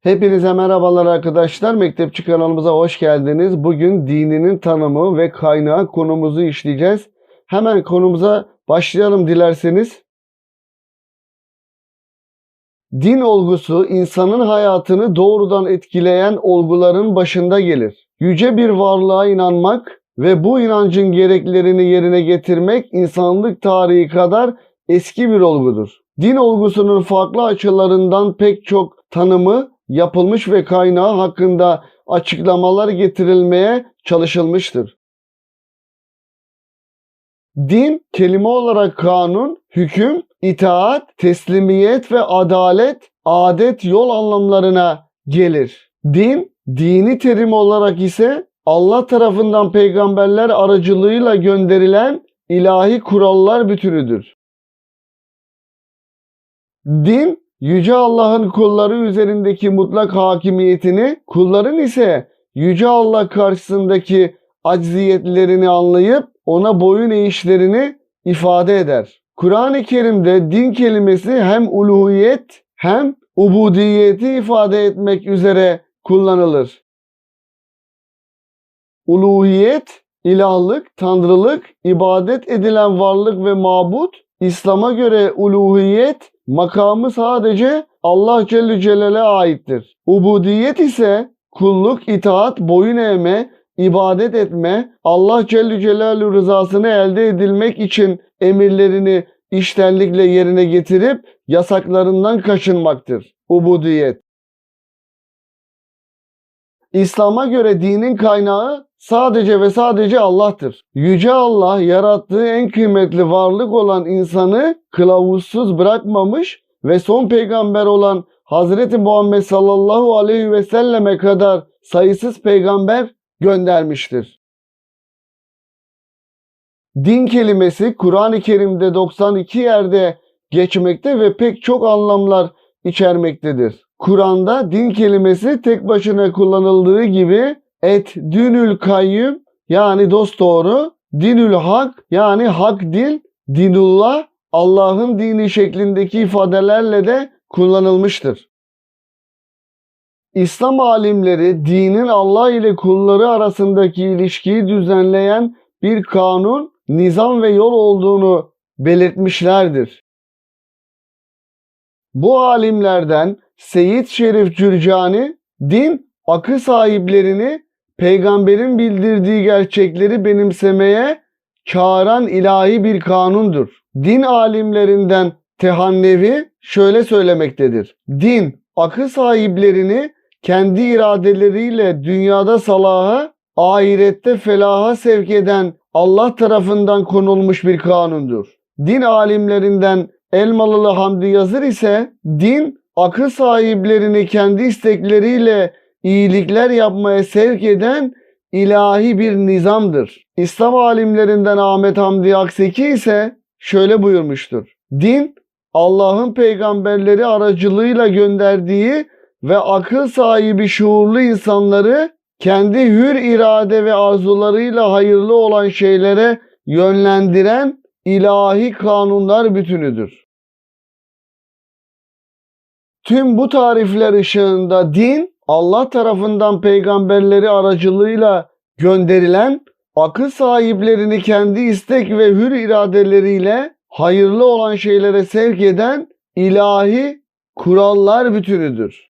Hepinize merhabalar arkadaşlar. Mektepçi kanalımıza hoş geldiniz. Bugün dininin tanımı ve kaynağı konumuzu işleyeceğiz. Hemen konumuza başlayalım dilerseniz. Din olgusu insanın hayatını doğrudan etkileyen olguların başında gelir. Yüce bir varlığa inanmak ve bu inancın gereklerini yerine getirmek insanlık tarihi kadar eski bir olgudur. Din olgusunun farklı açılarından pek çok tanımı yapılmış ve kaynağı hakkında açıklamalar getirilmeye çalışılmıştır. Din kelime olarak kanun, hüküm, itaat, teslimiyet ve adalet, adet, yol anlamlarına gelir. Din, dini terim olarak ise Allah tarafından peygamberler aracılığıyla gönderilen ilahi kurallar bütünüdür. Din, Yüce Allah'ın kulları üzerindeki mutlak hakimiyetini, kulların ise Yüce Allah karşısındaki acziyetlerini anlayıp ona boyun eğişlerini ifade eder. Kur'an-ı Kerim'de din kelimesi hem uluhiyet hem ubudiyeti ifade etmek üzere kullanılır. Uluhiyet, ilahlık, tanrılık, ibadet edilen varlık ve mabut. İslam'a göre uluhiyet makamı sadece Allah Celle Celal'e aittir. Ubudiyet ise kulluk, itaat, boyun eğme, ibadet etme, Allah Celle Celaluhu rızasını elde edilmek için emirlerini iştenlikle yerine getirip yasaklarından kaçınmaktır. Ubudiyet. İslam'a göre dinin kaynağı sadece ve sadece Allah'tır. Yüce Allah yarattığı en kıymetli varlık olan insanı kılavuzsuz bırakmamış ve son peygamber olan Hazreti Muhammed sallallahu aleyhi ve selleme kadar sayısız peygamber göndermiştir. Din kelimesi Kur'an-ı Kerim'de 92 yerde geçmekte ve pek çok anlamlar içermektedir. Kur'an'da din kelimesi tek başına kullanıldığı gibi et dünül kayyum yani dost doğru, dinül hak yani hak din, dinullah Allah'ın dini şeklindeki ifadelerle de kullanılmıştır. İslam alimleri dinin Allah ile kulları arasındaki ilişkiyi düzenleyen bir kanun, nizam ve yol olduğunu belirtmişlerdir. Bu alimlerden Seyyid Şerif Cürcani, din akıl sahiplerini peygamberin bildirdiği gerçekleri benimsemeye çağıran ilahi bir kanundur. Din alimlerinden Tehannevi şöyle söylemektedir. Din akıl sahiplerini kendi iradeleriyle dünyada salaha, ahirette felaha sevk eden Allah tarafından konulmuş bir kanundur. Din alimlerinden Elmalılı Hamdi Yazır ise din akıl sahiplerini kendi istekleriyle iyilikler yapmaya sevk eden ilahi bir nizamdır. İslam alimlerinden Ahmet Hamdi Akseki ise şöyle buyurmuştur. Din Allah'ın peygamberleri aracılığıyla gönderdiği ve akıl sahibi şuurlu insanları kendi hür irade ve arzularıyla hayırlı olan şeylere yönlendiren ilahi kanunlar bütünüdür. Tüm bu tarifler ışığında din Allah tarafından peygamberleri aracılığıyla gönderilen akıl sahiplerini kendi istek ve hür iradeleriyle hayırlı olan şeylere sevk eden ilahi kurallar bütünüdür.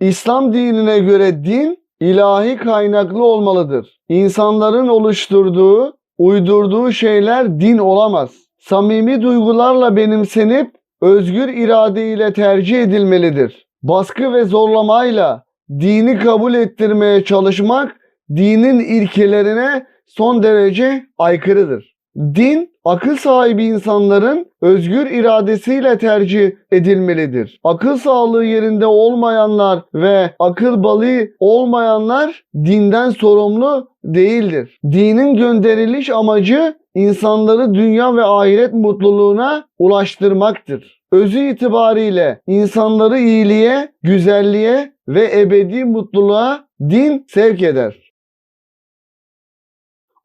İslam dinine göre din ilahi kaynaklı olmalıdır. İnsanların oluşturduğu, uydurduğu şeyler din olamaz. Samimi duygularla benimsenip özgür irade ile tercih edilmelidir. Baskı ve zorlamayla dini kabul ettirmeye çalışmak dinin ilkelerine son derece aykırıdır. Din akıl sahibi insanların özgür iradesiyle tercih edilmelidir. Akıl sağlığı yerinde olmayanlar ve akıl balığı olmayanlar dinden sorumlu değildir. Dinin gönderiliş amacı insanları dünya ve ahiret mutluluğuna ulaştırmaktır. Özü itibariyle insanları iyiliğe, güzelliğe ve ebedi mutluluğa din sevk eder.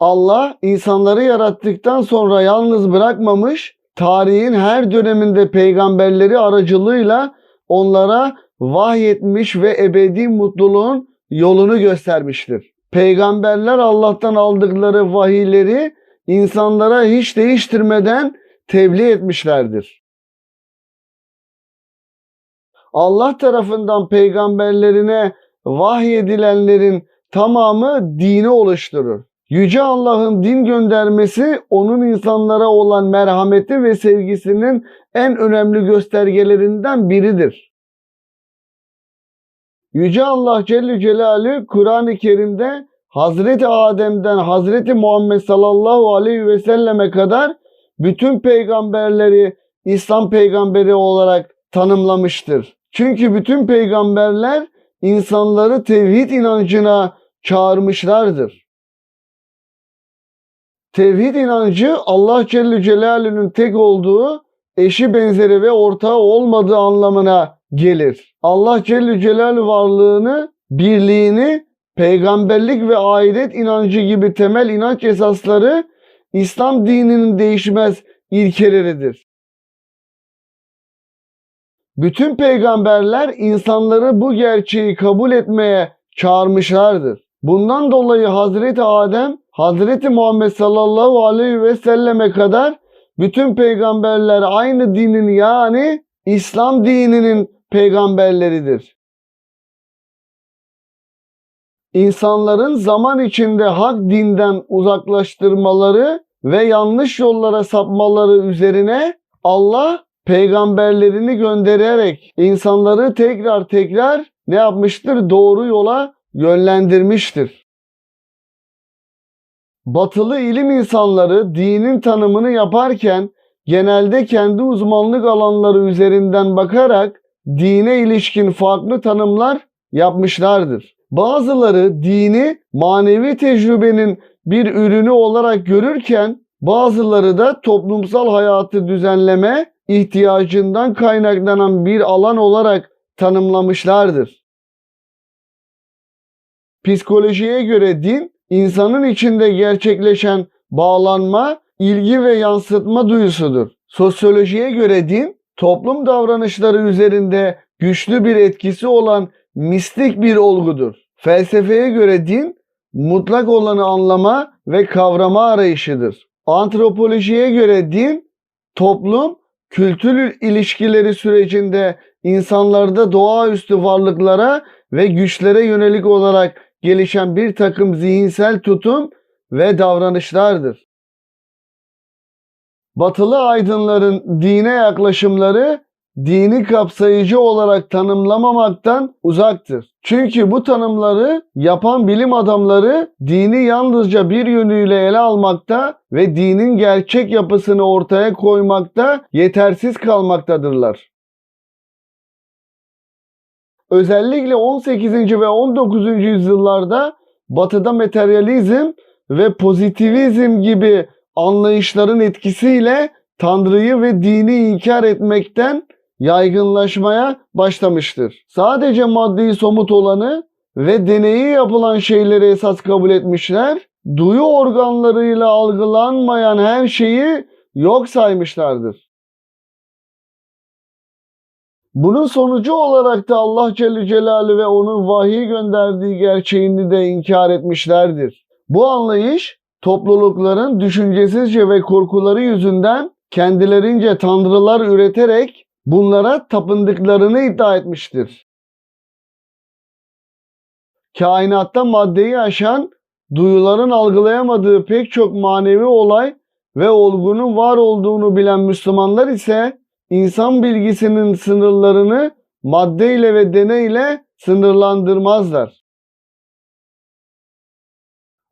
Allah insanları yarattıktan sonra yalnız bırakmamış, tarihin her döneminde peygamberleri aracılığıyla onlara vahyetmiş ve ebedi mutluluğun yolunu göstermiştir. Peygamberler Allah'tan aldıkları vahiyleri insanlara hiç değiştirmeden tebliğ etmişlerdir. Allah tarafından peygamberlerine vahyedilenlerin tamamı dini oluşturur. Yüce Allah'ın din göndermesi onun insanlara olan merhameti ve sevgisinin en önemli göstergelerinden biridir. Yüce Allah Celle Celaluhu Kur'an-ı Kerim'de Hazreti Adem'den Hazreti Muhammed sallallahu aleyhi ve selleme kadar bütün peygamberleri İslam peygamberi olarak tanımlamıştır. Çünkü bütün peygamberler insanları tevhid inancına çağırmışlardır. Tevhid inancı Allah Celle Celaluhu'nun tek olduğu, eşi benzeri ve ortağı olmadığı anlamına gelir. Allah Celle Celaluhu varlığını, birliğini, peygamberlik ve ahiret inancı gibi temel inanç esasları İslam dininin değişmez ilkeleridir. Bütün peygamberler insanları bu gerçeği kabul etmeye çağırmışlardır. Bundan dolayı Hazreti Adem, Hazreti Muhammed sallallahu aleyhi ve selleme kadar bütün peygamberler aynı dinin yani İslam dininin peygamberleridir. İnsanların zaman içinde hak dinden uzaklaştırmaları ve yanlış yollara sapmaları üzerine Allah peygamberlerini göndererek insanları tekrar tekrar ne yapmıştır? Doğru yola yönlendirmiştir. Batılı ilim insanları dinin tanımını yaparken genelde kendi uzmanlık alanları üzerinden bakarak dine ilişkin farklı tanımlar yapmışlardır. Bazıları dini manevi tecrübenin bir ürünü olarak görürken bazıları da toplumsal hayatı düzenleme ihtiyacından kaynaklanan bir alan olarak tanımlamışlardır. Psikolojiye göre din, insanın içinde gerçekleşen bağlanma, ilgi ve yansıtma duyusudur. Sosyolojiye göre din, toplum davranışları üzerinde güçlü bir etkisi olan mistik bir olgudur. Felsefeye göre din, mutlak olanı anlama ve kavrama arayışıdır. Antropolojiye göre din, toplum, kültür ilişkileri sürecinde insanlarda doğaüstü varlıklara ve güçlere yönelik olarak gelişen bir takım zihinsel tutum ve davranışlardır. Batılı aydınların dine yaklaşımları dini kapsayıcı olarak tanımlamamaktan uzaktır. Çünkü bu tanımları yapan bilim adamları dini yalnızca bir yönüyle ele almakta ve dinin gerçek yapısını ortaya koymakta yetersiz kalmaktadırlar. Özellikle 18. ve 19. yüzyıllarda Batı'da materyalizm ve pozitivizm gibi anlayışların etkisiyle Tanrı'yı ve dini inkar etmekten yaygınlaşmaya başlamıştır. Sadece maddi somut olanı ve deneyi yapılan şeyleri esas kabul etmişler. Duyu organlarıyla algılanmayan her şeyi yok saymışlardır. Bunun sonucu olarak da Allah Celle Celaluhu ve onun vahiy gönderdiği gerçeğini de inkar etmişlerdir. Bu anlayış toplulukların düşüncesizce ve korkuları yüzünden kendilerince tanrılar üreterek bunlara tapındıklarını iddia etmiştir. Kainatta maddeyi aşan, duyuların algılayamadığı pek çok manevi olay ve olgunun var olduğunu bilen Müslümanlar ise insan bilgisinin sınırlarını maddeyle ve deneyle sınırlandırmazlar.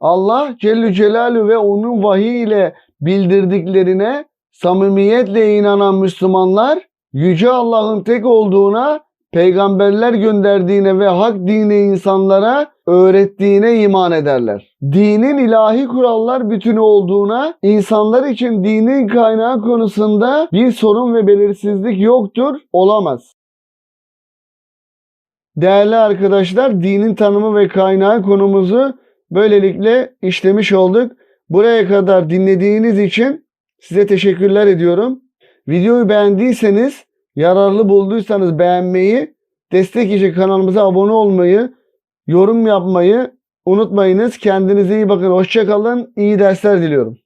Allah Celle Celaluhu ve onun vahiy ile bildirdiklerine samimiyetle inanan Müslümanlar Yüce Allah'ın tek olduğuna, peygamberler gönderdiğine ve hak dini insanlara öğrettiğine iman ederler. Dinin ilahi kurallar bütünü olduğuna, insanlar için dinin kaynağı konusunda bir sorun ve belirsizlik yoktur, olamaz. Değerli arkadaşlar, dinin tanımı ve kaynağı konumuzu böylelikle işlemiş olduk. Buraya kadar dinlediğiniz için size teşekkürler ediyorum. Videoyu beğendiyseniz yararlı bulduysanız beğenmeyi, destek için kanalımıza abone olmayı, yorum yapmayı unutmayınız. Kendinize iyi bakın. Hoşçakalın. İyi dersler diliyorum.